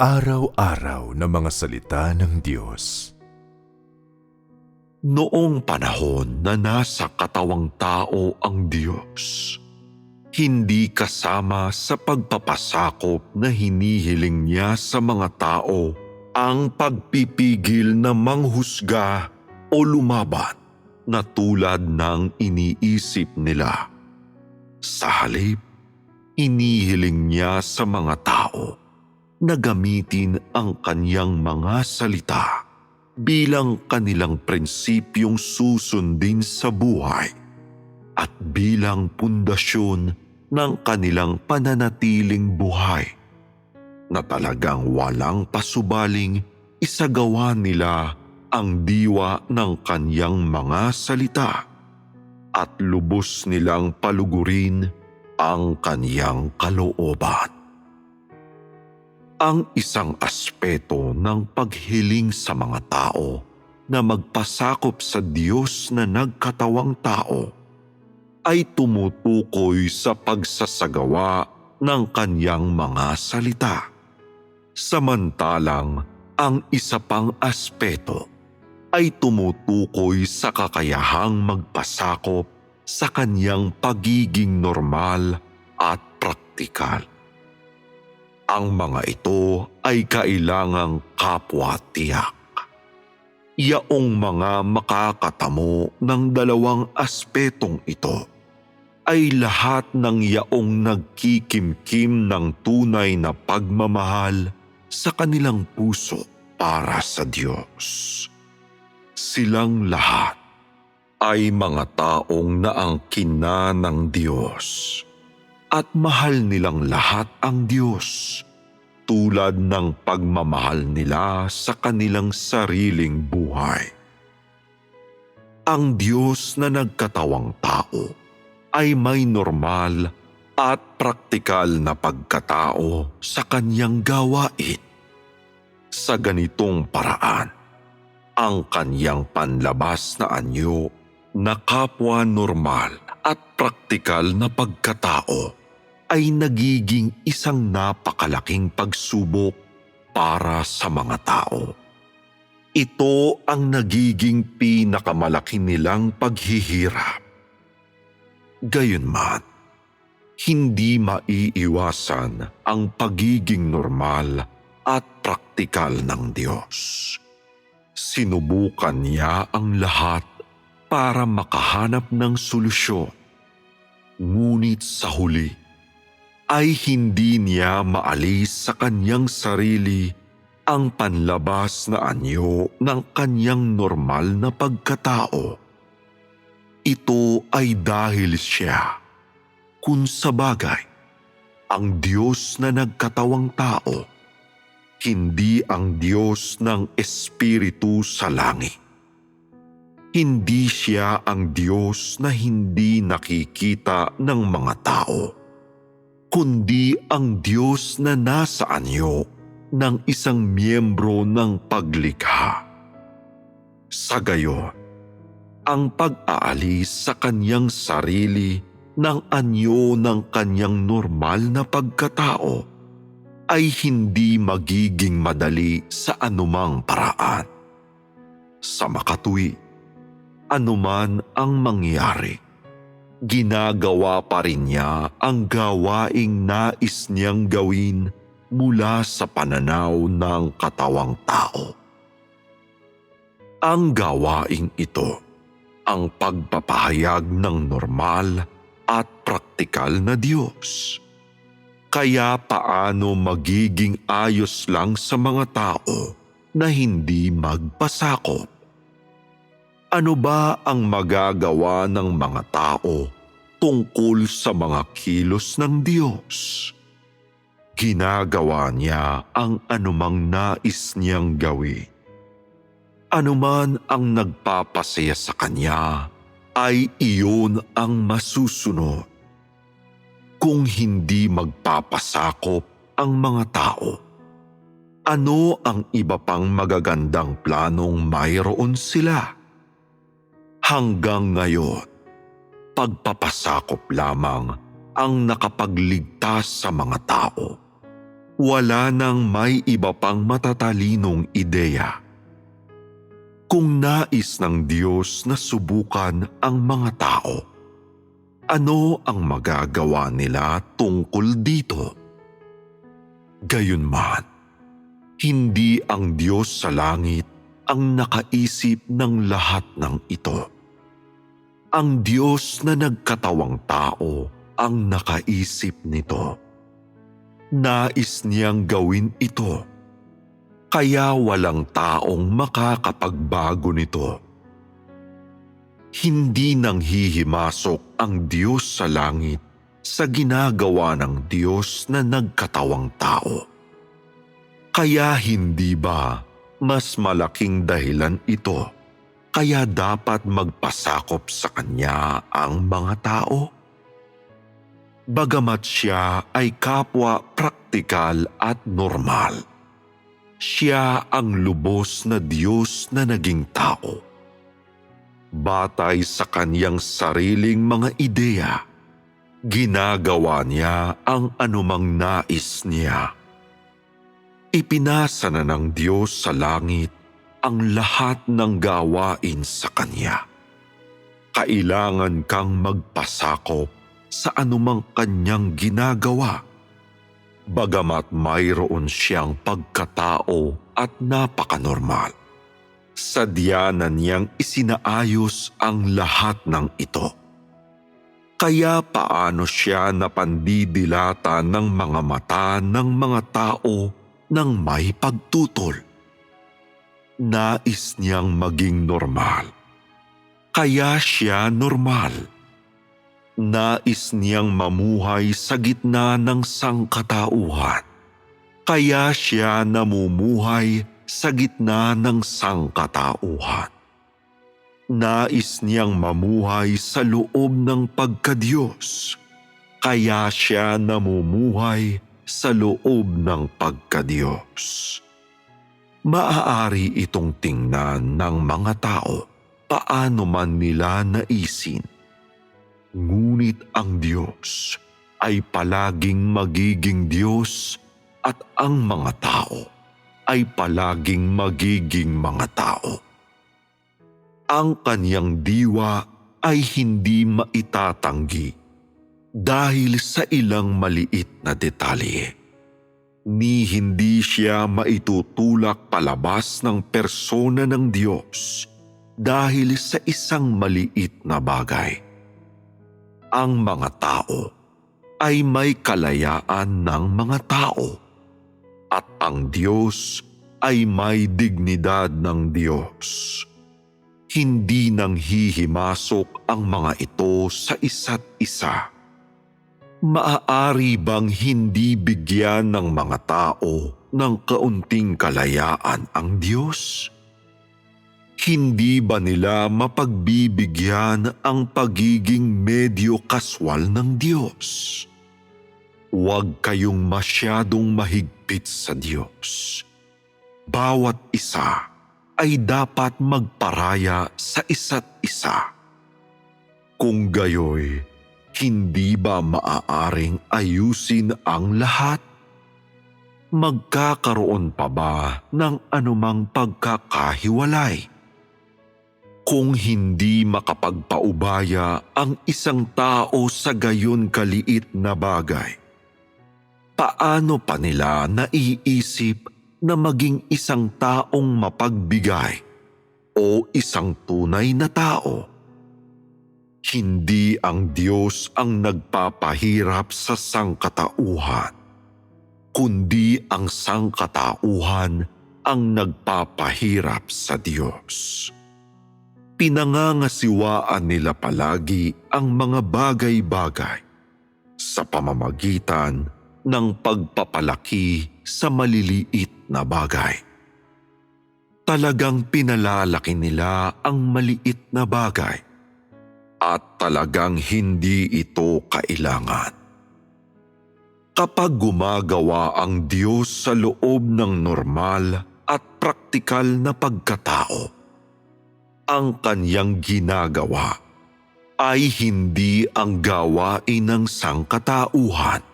Araw-araw na mga salita ng Diyos. Noong panahon na nasa katawang tao ang Diyos, hindi kasama sa pagpapasakop na hinihiling niya sa mga tao ang pagpipigil na manghusga o lumaban na tulad ng iniisip nila. Sa halip, inihiling niya sa mga tao na gamitin ang kanyang mga salita bilang kanilang prinsipyong susundin sa buhay at bilang pundasyon ng kanilang pananatiling buhay na talagang walang pasubaling isagawa nila ang diwa ng kanyang mga salita at lubos nilang palugurin ang kanyang kalooban ang isang aspeto ng paghiling sa mga tao na magpasakop sa Diyos na nagkatawang tao ay tumutukoy sa pagsasagawa ng kanyang mga salita. Samantalang ang isa pang aspeto ay tumutukoy sa kakayahang magpasakop sa kanyang pagiging normal at praktikal. Ang mga ito ay kailangang kapwa tiyak. Yaong mga makakatamo ng dalawang aspetong ito ay lahat ng yaong nagkikimkim ng tunay na pagmamahal sa kanilang puso para sa Diyos. Silang lahat ay mga taong naangkin na ng Diyos at mahal nilang lahat ang Diyos tulad ng pagmamahal nila sa kanilang sariling buhay. Ang Diyos na nagkatawang tao ay may normal at praktikal na pagkatao sa kanyang gawain. Sa ganitong paraan, ang kanyang panlabas na anyo na kapwa normal at praktikal na pagkatao ay nagiging isang napakalaking pagsubok para sa mga tao. Ito ang nagiging pinakamalaki nilang paghihirap. Gayunman, hindi maiiwasan ang pagiging normal at praktikal ng Diyos. Sinubukan niya ang lahat para makahanap ng solusyon. Ngunit sa huli, ay hindi niya maalis sa kanyang sarili ang panlabas na anyo ng kanyang normal na pagkatao. Ito ay dahil siya, kung sa bagay, ang Diyos na nagkatawang tao, hindi ang Diyos ng Espiritu sa langit. Hindi siya ang Diyos na hindi nakikita ng mga tao kundi ang Diyos na nasa anyo ng isang miyembro ng paglikha. Sa gayon, ang pag-aalis sa kanyang sarili ng anyo ng kanyang normal na pagkatao ay hindi magiging madali sa anumang paraan. Sa makatui, anuman ang mangyari ginagawa pa rin niya ang gawaing nais niyang gawin mula sa pananaw ng katawang tao. Ang gawaing ito ang pagpapahayag ng normal at praktikal na Diyos. Kaya paano magiging ayos lang sa mga tao na hindi magpasakop? Ano ba ang magagawa ng mga tao tungkol sa mga kilos ng Diyos? Ginagawa niya ang anumang nais niyang gawin. Anuman ang nagpapasaya sa Kanya ay iyon ang masusunod. Kung hindi magpapasakop ang mga tao, ano ang iba pang magagandang planong mayroon sila? Hanggang ngayon, pagpapasakop lamang ang nakapagligtas sa mga tao. wala nang may iba pang matatalinong ideya. Kung nais ng Diyos na subukan ang mga tao, ano ang magagawa nila tungkol dito? Gayunman, hindi ang Diyos sa langit ang nakaisip ng lahat ng ito. Ang Diyos na nagkatawang tao ang nakaisip nito. Nais niyang gawin ito. Kaya walang taong makakapagbago nito. Hindi nang hihimasok ang Diyos sa langit sa ginagawa ng Diyos na nagkatawang tao. Kaya hindi ba mas malaking dahilan ito kaya dapat magpasakop sa Kanya ang mga tao? Bagamat siya ay kapwa praktikal at normal, siya ang lubos na Diyos na naging tao. Batay sa kanyang sariling mga ideya, ginagawa niya ang anumang nais niya. Ipinasa na ng Diyos sa langit ang lahat ng gawain sa Kanya. Kailangan kang magpasakop sa anumang kanyang ginagawa. Bagamat mayroon siyang pagkatao at napakanormal. Sadyanan niyang isinaayos ang lahat ng ito. Kaya paano siya napandidilata ng mga mata ng mga tao ng may pagtutol? Nais niyang maging normal. Kaya siya normal nais niyang mamuhay sa gitna ng sangkatauhan. Kaya siya namumuhay sa gitna ng sangkatauhan. Nais niyang mamuhay sa loob ng pagkadiyos. Kaya siya namumuhay sa loob ng pagkadiyos. Maaari itong tingnan ng mga tao paano man nila naisin Ngunit ang Diyos ay palaging magiging Diyos at ang mga tao ay palaging magiging mga tao. Ang kanyang diwa ay hindi maitatanggi dahil sa ilang maliit na detalye. Ni hindi siya maitutulak palabas ng persona ng Diyos dahil sa isang maliit na bagay ang mga tao ay may kalayaan ng mga tao at ang Diyos ay may dignidad ng Diyos. Hindi nang hihimasok ang mga ito sa isa't isa. Maaari bang hindi bigyan ng mga tao ng kaunting kalayaan ang Diyos? Hindi ba nila mapagbibigyan ang pagiging medyo kaswal ng Diyos? Huwag kayong masyadong mahigpit sa Diyos. Bawat isa ay dapat magparaya sa isa't isa. Kung gayoy, hindi ba maaaring ayusin ang lahat? Magkakaroon pa ba ng anumang pagkakahiwalay? kung hindi makapagpaubaya ang isang tao sa gayon kaliit na bagay? Paano pa nila naiisip na maging isang taong mapagbigay o isang tunay na tao? Hindi ang Diyos ang nagpapahirap sa sangkatauhan, kundi ang sangkatauhan ang nagpapahirap sa Diyos pinangangasiwaan nila palagi ang mga bagay-bagay sa pamamagitan ng pagpapalaki sa maliliit na bagay. Talagang pinalalaki nila ang maliit na bagay at talagang hindi ito kailangan. Kapag gumagawa ang Diyos sa loob ng normal at praktikal na pagkatao, ang kanyang ginagawa ay hindi ang gawain ng sangkatauhan,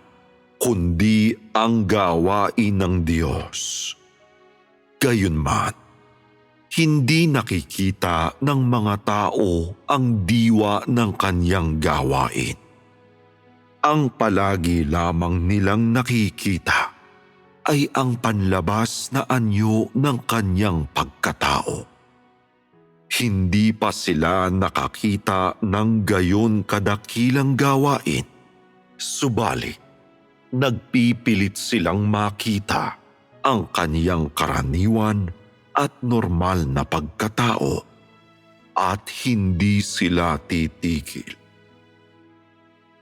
kundi ang gawain ng Diyos. Gayunman, hindi nakikita ng mga tao ang diwa ng kanyang gawain. Ang palagi lamang nilang nakikita ay ang panlabas na anyo ng kanyang pagkatao hindi pa sila nakakita ng gayon kadakilang gawain. Subalit, nagpipilit silang makita ang kaniyang karaniwan at normal na pagkatao at hindi sila titigil.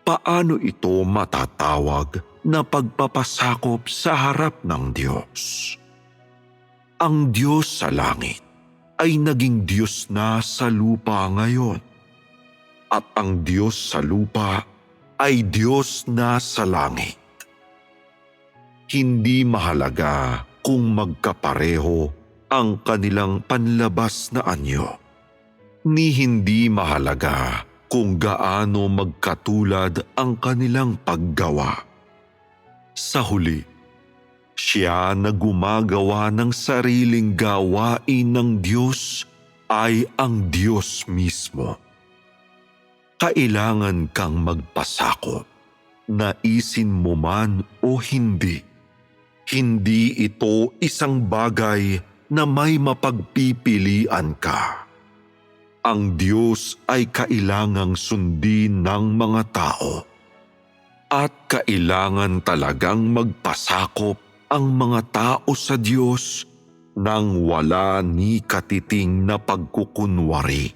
Paano ito matatawag na pagpapasakop sa harap ng Diyos? Ang Diyos sa langit ay naging Diyos na sa lupa ngayon. At ang Diyos sa lupa ay Diyos na sa langit. Hindi mahalaga kung magkapareho ang kanilang panlabas na anyo. Ni hindi mahalaga kung gaano magkatulad ang kanilang paggawa. Sa huli, siya na gumagawa ng sariling gawain ng Diyos ay ang Diyos mismo. Kailangan kang magpasakop, naisin mo man o hindi. Hindi ito isang bagay na may mapagpipilian ka. Ang Diyos ay kailangang sundin ng mga tao at kailangan talagang magpasakop ang mga tao sa Diyos nang wala ni katiting na pagkukunwari.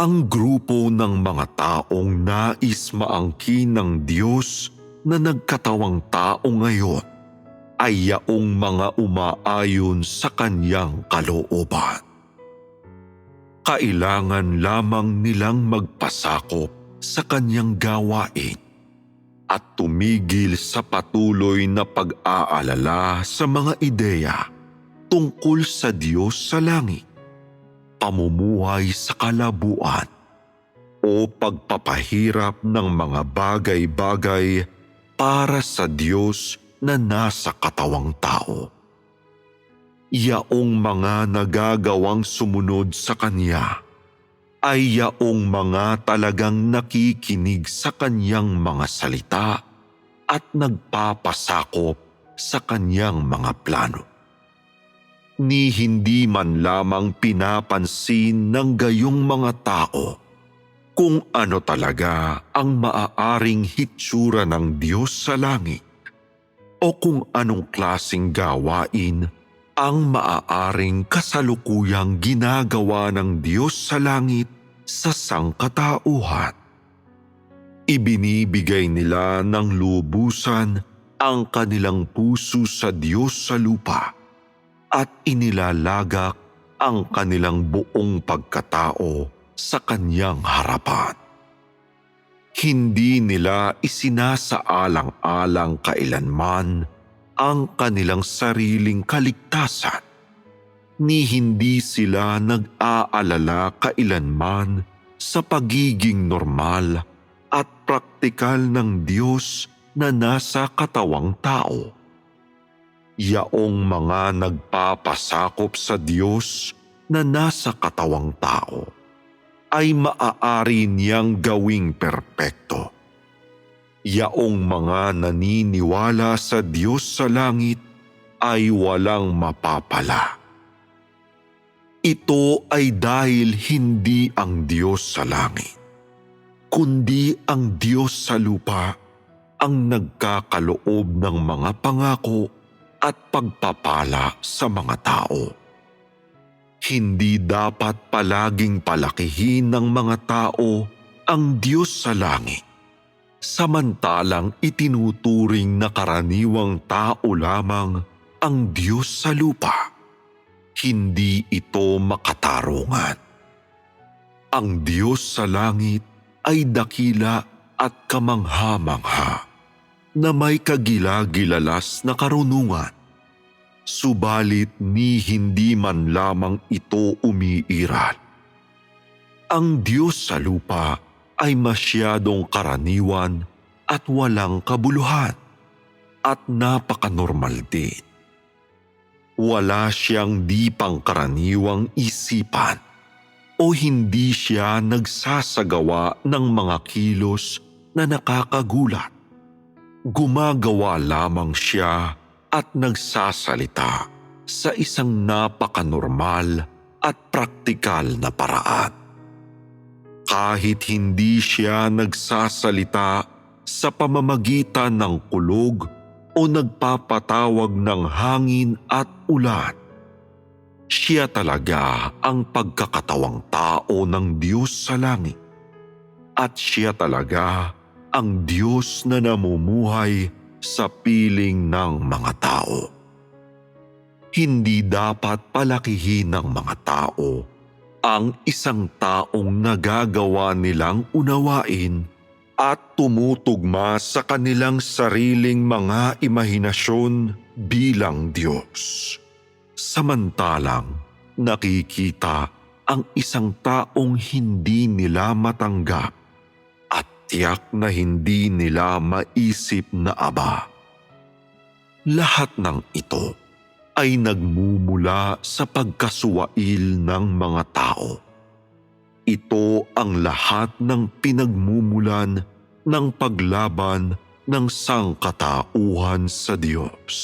Ang grupo ng mga taong nais maangkin ng Diyos na nagkatawang tao ngayon ay yaong mga umaayon sa kanyang kalooban. Kailangan lamang nilang magpasakop sa kanyang gawain at tumigil sa patuloy na pag-aalala sa mga ideya tungkol sa Diyos sa langit, pamumuhay sa kalabuan, o pagpapahirap ng mga bagay-bagay para sa Diyos na nasa katawang tao. Yaong mga nagagawang sumunod sa Kanya ay yaong mga talagang nakikinig sa Kanyang mga salita at nagpapasakop sa Kanyang mga plano. Ni hindi man lamang pinapansin ng gayong mga tao kung ano talaga ang maaaring hitsura ng Diyos sa langit o kung anong klasing gawain ang maaaring kasalukuyang ginagawa ng Diyos sa langit sa sangkatauhan. Ibinibigay nila ng lubusan ang kanilang puso sa Diyos sa lupa at inilalagak ang kanilang buong pagkatao sa kanyang harapan. Hindi nila isinasaalang-alang kailanman ang kanilang sariling kaligtasan ni hindi sila nag-aalala kailanman sa pagiging normal at praktikal ng Diyos na nasa katawang tao. Yaong mga nagpapasakop sa Diyos na nasa katawang tao ay maaari niyang gawing perpekto yaong mga naniniwala sa Diyos sa langit ay walang mapapala. Ito ay dahil hindi ang Diyos sa langit, kundi ang Diyos sa lupa ang nagkakaloob ng mga pangako at pagpapala sa mga tao. Hindi dapat palaging palakihin ng mga tao ang Diyos sa langit samantalang itinuturing na karaniwang tao lamang ang Diyos sa lupa. Hindi ito makatarungan. Ang Diyos sa langit ay dakila at kamangha-mangha na may kagila-gilalas na karunungan. Subalit ni hindi man lamang ito umiiral. Ang Diyos sa lupa ay masyadong karaniwan at walang kabuluhan at napakanormal din. Wala siyang di pangkaraniwang isipan o hindi siya nagsasagawa ng mga kilos na nakakagulat. Gumagawa lamang siya at nagsasalita sa isang napakanormal at praktikal na paraan. Kahit hindi siya nagsasalita sa pamamagitan ng kulog o nagpapatawag ng hangin at ulan, siya talaga ang pagkakatawang tao ng Diyos sa langit. At siya talaga ang Diyos na namumuhay sa piling ng mga tao. Hindi dapat palakihin ng mga tao ang isang taong nagagawa nilang unawain at tumutugma sa kanilang sariling mga imahinasyon bilang Diyos. Samantalang nakikita ang isang taong hindi nila matanggap at tiyak na hindi nila maisip na aba. Lahat ng ito ay nagmumula sa pagkasuwail ng mga tao. Ito ang lahat ng pinagmumulan ng paglaban ng sangkatauhan sa Diyos.